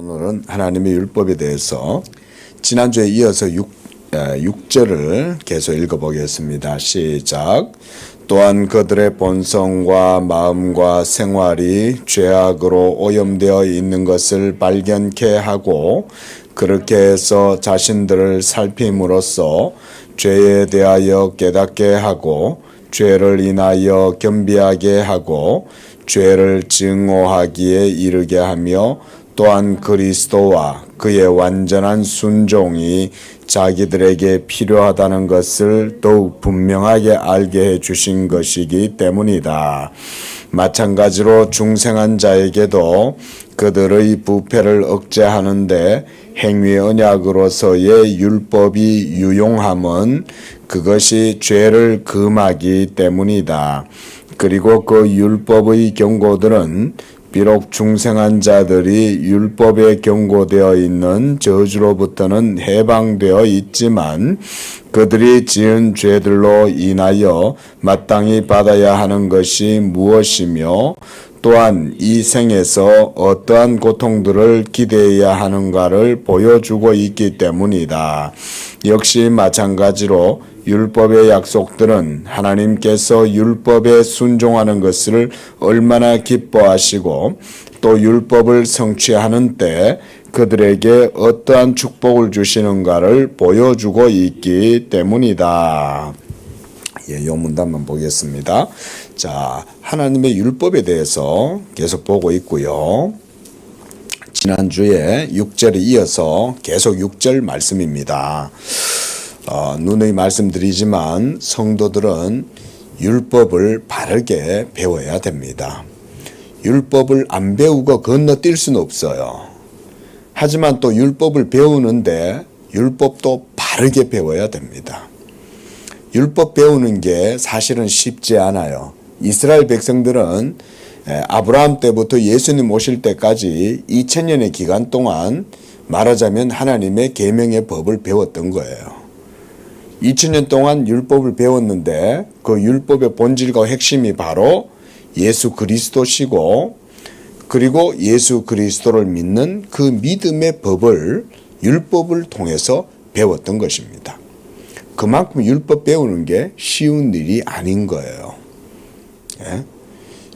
오늘은 하나님의 율법에 대해서 지난주에 이어서 6, 6절을 계속 읽어보겠습니다. 시작. 또한 그들의 본성과 마음과 생활이 죄악으로 오염되어 있는 것을 발견케 하고 그렇게 해서 자신들을 살핌으로써 죄에 대하여 깨닫게 하고 죄를 인하여 겸비하게 하고 죄를 증오하기에 이르게 하며 또한 그리스도와 그의 완전한 순종이 자기들에게 필요하다는 것을 더욱 분명하게 알게 해 주신 것이기 때문이다. 마찬가지로 중생한 자에게도 그들의 부패를 억제하는데 행위 언약으로서의 율법이 유용함은 그것이 죄를 금하기 때문이다. 그리고 그 율법의 경고들은 비록 중생한 자들이 율법에 경고되어 있는 저주로부터는 해방되어 있지만 그들이 지은 죄들로 인하여 마땅히 받아야 하는 것이 무엇이며 또한 이 생에서 어떠한 고통들을 기대해야 하는가를 보여주고 있기 때문이다. 역시 마찬가지로 율법의 약속들은 하나님께서 율법에 순종하는 것을 얼마나 기뻐하시고 또 율법을 성취하는 때 그들에게 어떠한 축복을 주시는가를 보여주고 있기 때문이다. 예, 요 문단만 보겠습니다. 자, 하나님의 율법에 대해서 계속 보고 있고요. 지난주에 6절에 이어서 계속 6절 말씀입니다. 어, 누누이 말씀드리지만 성도들은 율법을 바르게 배워야 됩니다. 율법을 안 배우고 건너뛸 수는 없어요. 하지만 또 율법을 배우는데 율법도 바르게 배워야 됩니다. 율법 배우는 게 사실은 쉽지 않아요. 이스라엘 백성들은 아브라함 때부터 예수님 오실 때까지 2000년의 기간 동안 말하자면 하나님의 계명의 법을 배웠던 거예요. 2000년 동안 율법을 배웠는데 그 율법의 본질과 핵심이 바로 예수 그리스도시고 그리고 예수 그리스도를 믿는 그 믿음의 법을 율법을 통해서 배웠던 것입니다. 그만큼 율법 배우는 게 쉬운 일이 아닌 거예요. 예?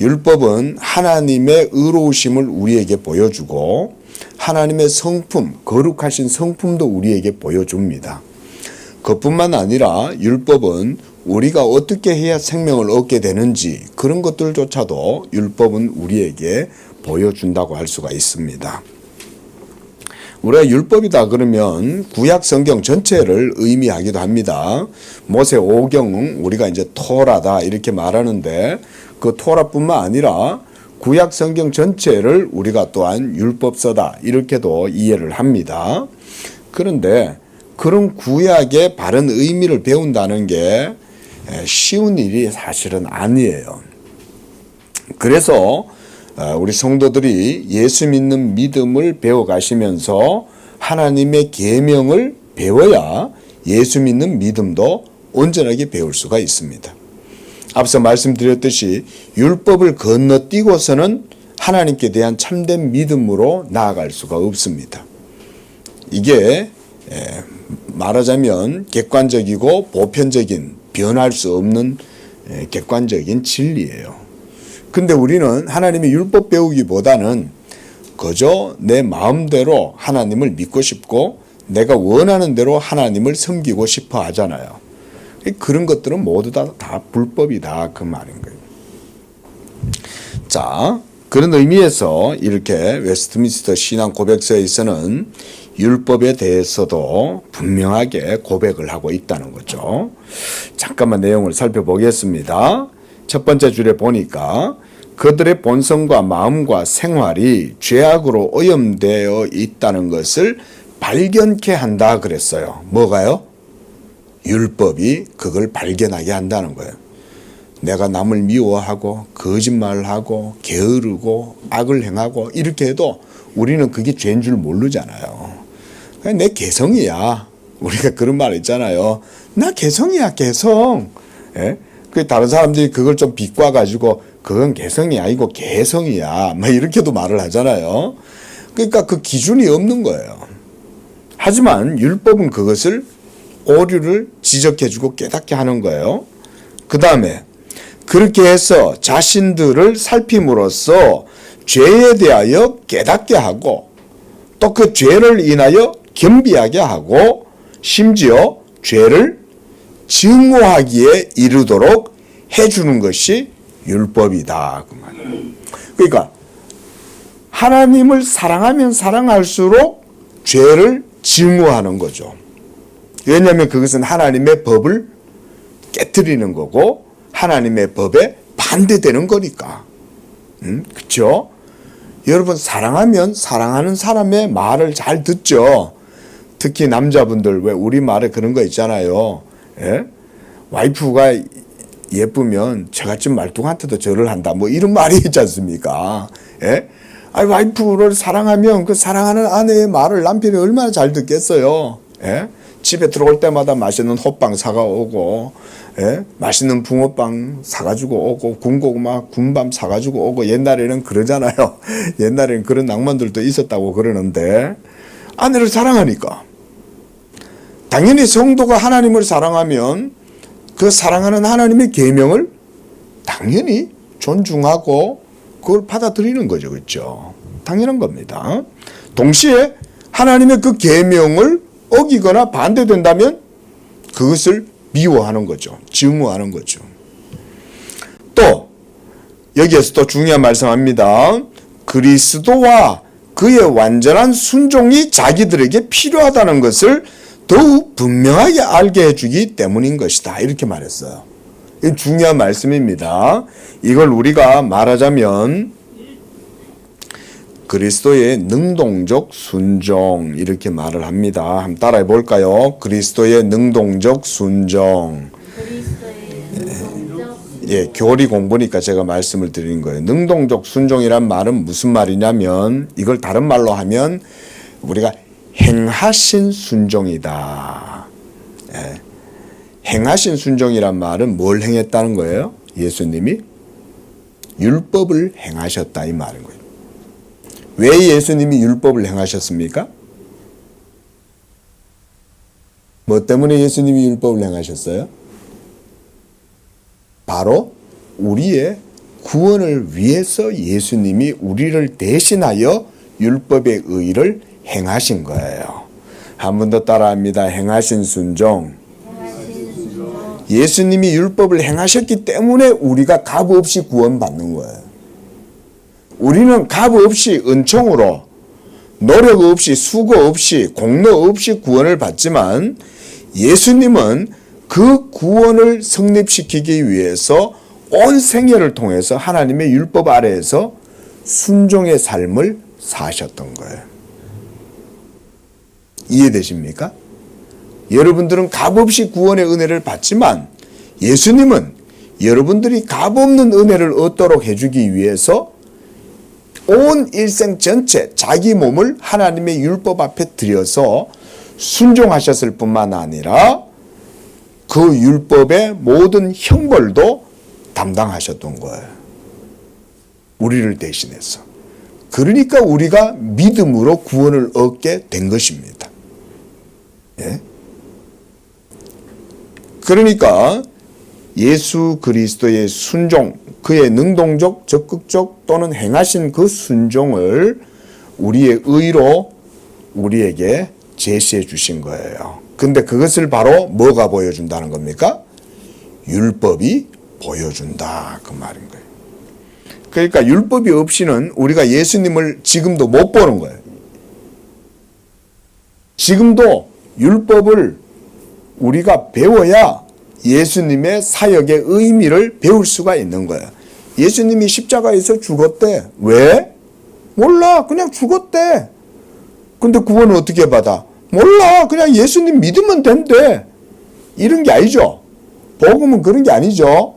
율법은 하나님의 의로우심을 우리에게 보여주고 하나님의 성품, 거룩하신 성품도 우리에게 보여줍니다. 그뿐만 아니라 율법은 우리가 어떻게 해야 생명을 얻게 되는지 그런 것들조차도 율법은 우리에게 보여준다고 할 수가 있습니다. 우리가 율법이다 그러면 구약 성경 전체를 의미하기도 합니다. 모세 오경은 우리가 이제 토라다 이렇게 말하는데 그 토라뿐만 아니라 구약 성경 전체를 우리가 또한 율법서다 이렇게도 이해를 합니다. 그런데 그런 구약의 바른 의미를 배운다는 게 쉬운 일이 사실은 아니에요. 그래서 어, 우리 성도들이 예수 믿는 믿음을 배워 가시면서 하나님의 계명을 배워야 예수 믿는 믿음도 온전하게 배울 수가 있습니다. 앞서 말씀드렸듯이 율법을 건너뛰고서는 하나님께 대한 참된 믿음으로 나아갈 수가 없습니다. 이게 말하자면 객관적이고 보편적인 변할 수 없는 객관적인 진리예요. 근데 우리는 하나님의 율법 배우기보다는 그저 내 마음대로 하나님을 믿고 싶고 내가 원하는 대로 하나님을 섬기고 싶어 하잖아요. 그런 것들은 모두 다, 다 불법이다. 그 말인 거예요. 자, 그런 의미에서 이렇게 웨스트민스터 신앙 고백서에서는 율법에 대해서도 분명하게 고백을 하고 있다는 거죠. 잠깐만 내용을 살펴보겠습니다. 첫 번째 줄에 보니까 그들의 본성과 마음과 생활이 죄악으로 오염되어 있다는 것을 발견케 한다 그랬어요. 뭐가요? 율법이 그걸 발견하게 한다는 거예요. 내가 남을 미워하고 거짓말을 하고 게으르고 악을 행하고 이렇게 해도 우리는 그게 죄인 줄 모르잖아요. 내 개성이야. 우리가 그런 말 있잖아요. 나 개성이야, 개성. 예? 그 다른 사람들이 그걸 좀 비꼬아 가지고 그건 개성이 아니고 개성이야. 막 이렇게도 말을 하잖아요. 그러니까 그 기준이 없는 거예요. 하지만 율법은 그것을 오류를 지적해주고 깨닫게 하는 거예요. 그 다음에 그렇게 해서 자신들을 살핌으로써 죄에 대하여 깨닫게 하고 또 그 죄를 인하여 겸비하게 하고 심지어 죄를 증오하기에 이르도록 해주는 것이 율법이다. 그. 그러니까 하나님을 사랑하면 사랑할수록 죄를 증오하는 거죠. 왜냐하면 그것은 하나님의 법을 깨뜨리는 거고 하나님의 법에 반대되는 거니까. 음, 그렇죠? 여러분 사랑하면 사랑하는 사람의 말을 잘 듣죠. 특히 남자분들 왜 우리 말에 그런 거 있잖아요. 예? 와이프가 예쁘면 저같은 말뚝한테도 절을 한다. 뭐 이런 말이 있지 않습니까? 예? 아니 와이프를 사랑하면 그 사랑하는 아내의 말을 남편이 얼마나 잘 듣겠어요. 예? 집에 들어올 때마다 맛있는 호빵 사가 오고, 예? 맛있는 붕어빵 사가지고 오고, 군고구마, 군밤 사가지고 오고, 옛날에는 그러잖아요. 옛날에는 그런 낭만들도 있었다고 그러는데, 아내를 사랑하니까. 당연히 성도가 하나님을 사랑하면 그 사랑하는 하나님의 계명을 당연히 존중하고 그걸 받아들이는 거죠. 그렇죠? 당연한 겁니다. 동시에 하나님의 그 계명을 어기거나 반대된다면 그것을 미워하는 거죠. 증오하는 거죠. 또 여기에서 또 중요한 말씀합니다. 그리스도와 그의 완전한 순종이 자기들에게 필요하다는 것을 더욱 분명하게 알게 해주기 때문인 것이다. 이렇게 말했어요. 이 중요한 말씀입니다. 이걸 우리가 말하자면 그리스도의 능동적 순종 이렇게 말을 합니다. 한번 따라해 볼까요? 그리스도의 능동적 순종. 예, 교리 공부니까 제가 말씀을 드리는 거예요. 능동적 순종이란 말은 무슨 말이냐면 이걸 다른 말로 하면 우리가 행하신 순종이다. 예. 행하신 순종이란 말은 뭘 행했다는 거예요? 예수님이 율법을 행하셨다 이 말인 거예요. 왜 예수님이 율법을 행하셨습니까? 뭐 때문에 예수님이 율법을 행하셨어요? 바로 우리의 구원을 위해서 예수님이 우리를 대신하여 율법의 의를 행하신 거예요. 한 번 더 따라합니다. 행하신 순종. 예수님이 율법을 행하셨기 때문에 우리가 값 없이 구원받는 거예요. 우리는 값 없이 은총으로 노력 없이 수고 없이 공로 없이 구원을 받지만 예수님은 그 구원을 성립시키기 위해서 온 생애를 통해서 하나님의 율법 아래에서 순종의 삶을 사셨던 거예요. 이해되십니까? 여러분들은 값없이 구원의 은혜를 받지만 예수님은 여러분들이 값없는 은혜를 얻도록 해주기 위해서 온 일생 전체 자기 몸을 하나님의 율법 앞에 들여서 순종하셨을 뿐만 아니라 그 율법의 모든 형벌도 담당하셨던 거예요. 우리를 대신해서. 그러니까 우리가 믿음으로 구원을 얻게 된 것입니다. 예? 그러니까 예수 그리스도의 순종, 그의 능동적, 적극적 또는 행하신 그 순종을 우리의 의로 우리에게 제시해 주신 거예요. 근데 그것을 바로 뭐가 보여준다는 겁니까? 율법이 보여준다. 그 말인 거예요. 그러니까 율법이 없이는 우리가 예수님을 지금도 못 보는 거예요. 지금도 율법을 우리가 배워야 예수님의 사역의 의미를 배울 수가 있는 거예요. 예수님이 십자가에서 죽었대. 왜? 몰라. 그냥 죽었대. 근데 구원을 어떻게 받아? 몰라. 그냥 예수님 믿으면 된대. 이런 게 아니죠. 복음은 그런 게 아니죠.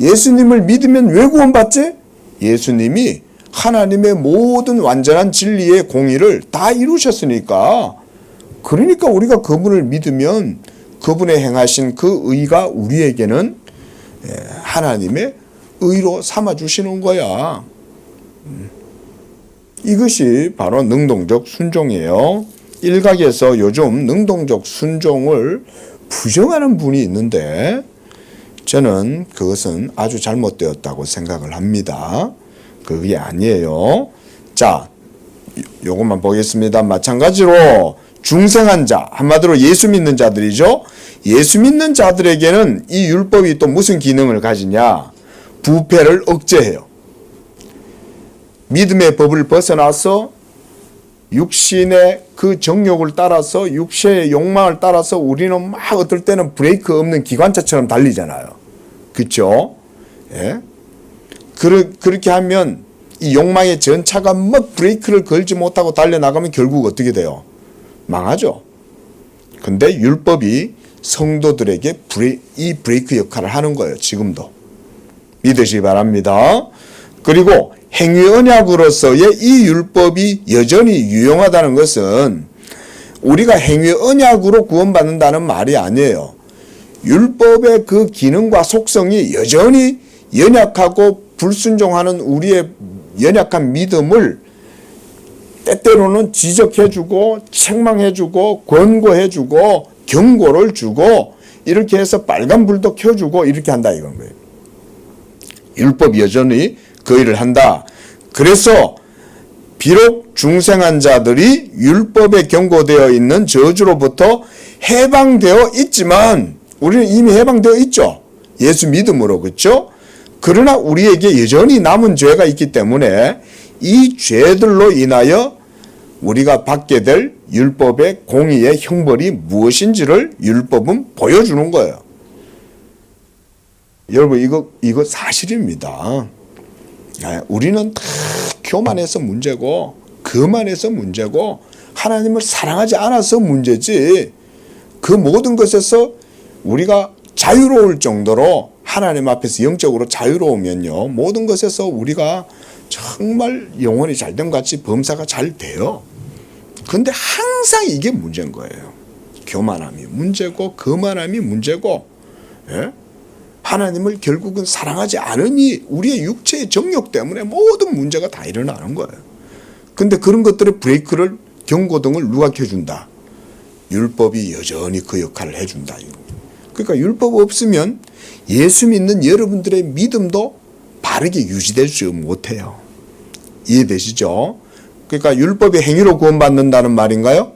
예수님을 믿으면 왜 구원받지? 예수님이 하나님의 모든 완전한 진리의 공의를 다 이루셨으니까. 그러니까 우리가 그분을 믿으면 그분의 행하신 그 의가 우리에게는 예, 하나님의 의로 삼아 주시는 거야. 음. 이것이 바로 능동적 순종이에요. 일각에서 요즘 능동적 순종을 부정하는 분이 있는데 저는 그것은 아주 잘못되었다고 생각을 합니다. 그게 아니에요. 자, 요것만 보겠습니다. 마찬가지로 중생한 자, 한마디로 예수 믿는 자들이죠. 예수 믿는 자들에게는 이 율법이 또 무슨 기능을 가지냐? 부패를 억제해요. 믿음의 법을 벗어나서 육신의 그 정욕을 따라서 육체의 욕망을 따라서 우리는 막 어떨 때는 브레이크 없는 기관차처럼 달리잖아요. 그렇죠? 예? 그러, 그렇게 하면 이 욕망의 전차가 막 브레이크를 걸지 못하고 달려나가면 결국 어떻게 돼요? 망하죠. 근데 율법이 성도들에게 브레, 이 브레이크 역할을 하는 거예요. 지금도. 믿으시기 바랍니다. 그리고 행위 언약으로서의 이 율법이 여전히 유용하다는 것은 우리가 행위 언약으로 구원받는다는 말이 아니에요. 율법의 그 기능과 속성이 여전히 연약하고 불순종하는 우리의 연약한 믿음을 때때로는 지적해주고 책망해주고 권고해주고 경고를 주고 이렇게 해서 빨간불도 켜주고 이렇게 한다 이건 거예요. 율법 여전히 그 일을 한다. 그래서 비록 중생한 자들이 율법에 경고되어 있는 저주로부터 해방되어 있지만 우리는 이미 해방되어 있죠. 예수 믿음으로 그렇죠? 그러나 우리에게 여전히 남은 죄가 있기 때문에 이 죄들로 인하여 우리가 받게 될 율법의 공의의 형벌이 무엇인지를 율법은 보여주는 거예요. 여러분 이거 이거 사실입니다. 예, 우리는 다 교만해서 문제고 그만해서 문제고 하나님을 사랑하지 않아서 문제지 그 모든 것에서 우리가 자유로울 정도로 하나님 앞에서 영적으로 자유로우면요 모든 것에서 우리가 정말 영혼이 잘된 것 같이 범사가 잘 돼요. 근데 항상 이게 문제인 거예요. 교만함이 문제고 거만함이 문제고 예? 하나님을 결국은 사랑하지 않으니 우리의 육체의 정욕 때문에 모든 문제가 다 일어나는 거예요. 근데 그런 것들의 브레이크를 경고등을 누가 켜준다? 율법이 여전히 그 역할을 해준다. 그러니까 율법 없으면 예수 믿는 여러분들의 믿음도 바르게 유지되지 못해요. 이해되시죠? 그러니까 율법의 행위로 구원받는다는 말인가요?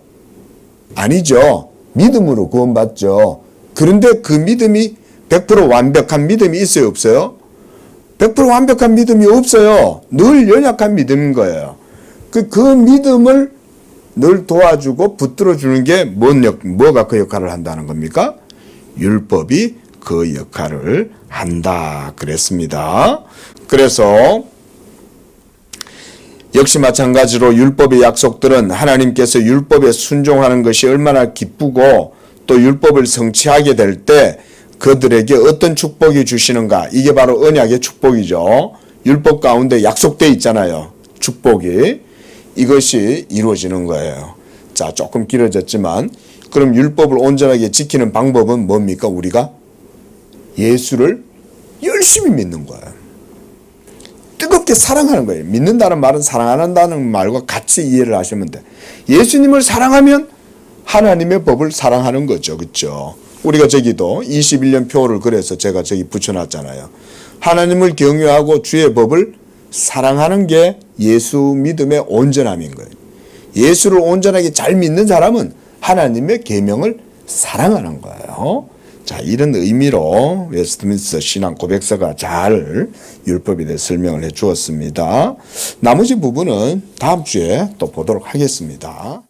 아니죠. 믿음으로 구원받죠. 그런데 그 믿음이 100% 완벽한 믿음이 있어요, 없어요? 100% 완벽한 믿음이 없어요. 늘 연약한 믿음인 거예요. 그, 그 믿음을 늘 도와주고 붙들어 주는 게 뭔 역, 뭐가 그 역할을 한다는 겁니까? 율법이 그 역할을 한다. 그랬습니다. 그래서 역시 마찬가지로 율법의 약속들은 하나님께서 율법에 순종하는 것이 얼마나 기쁘고 또 율법을 성취하게 될 때 그들에게 어떤 축복이 주시는가 이게 바로 언약의 축복이죠. 율법 가운데 약속돼 있잖아요. 축복이 이것이 이루어지는 거예요. 자 조금 길어졌지만 그럼 율법을 온전하게 지키는 방법은 뭡니까 우리가 예수를 열심히 믿는 거예요. 뜨겁게 사랑하는 거예요. 믿는다는 말은 사랑한다는 말과 같이 이해를 하시면 돼. 예수님을 사랑하면 하나님의 법을 사랑하는 거죠. 그렇죠? 우리가 저기도 21년 표를 그래서 제가 저기 붙여놨잖아요. 하나님을 경외하고 주의 법을 사랑하는 게 예수 믿음의 온전함인 거예요. 예수를 온전하게 잘 믿는 사람은 하나님의 계명을 사랑하는 거예요. 자, 이런 의미로 웨스트민스터 신앙 고백서가 잘 율법에 대해 설명을 해 주었습니다. 나머지 부분은 다음 주에 또 보도록 하겠습니다.